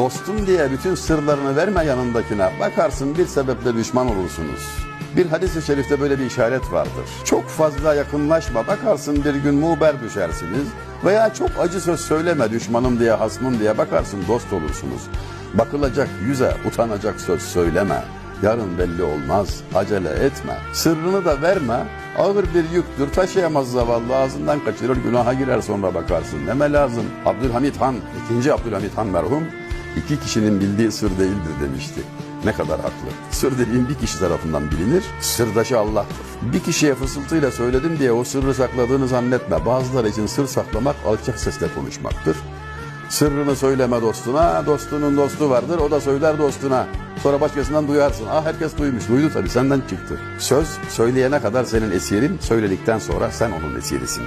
Dostum diye bütün sırlarını verme yanındakine. Bakarsın bir sebeple düşman olursunuz. Bir hadis-i şerifte böyle bir işaret vardır. Çok fazla yakınlaşma, bakarsın bir gün muber düşersiniz. Veya çok acı söz söyleme düşmanım diye, hasmım diye bakarsın dost olursunuz. Bakılacak yüze, utanacak söz söyleme. Yarın belli olmaz, acele etme. Sırrını da verme, ağır bir yüktür, taşıyamaz zavallı, ağzından kaçırır, günaha girer sonra bakarsın. Neme lazım? Abdülhamit Han, ikinci Abdülhamit Han merhum, iki kişinin bildiği sır değildir demişti. Ne kadar haklı. Sır dediğin bir kişi tarafından bilinir, sırdaşı Allah'tır. Bir kişiye fısıltıyla söyledim diye o sırrı sakladığını zannetme. Bazıları için sır saklamak alçak sesle konuşmaktır. Sırrını söyleme dostuna, dostunun dostu vardır, o da söyler dostuna. Sonra başkasından duyarsın. Ah herkes duymuş, duydu tabii senden çıktı. Söz söyleyene kadar senin esirin, söyledikten sonra sen onun esirisin.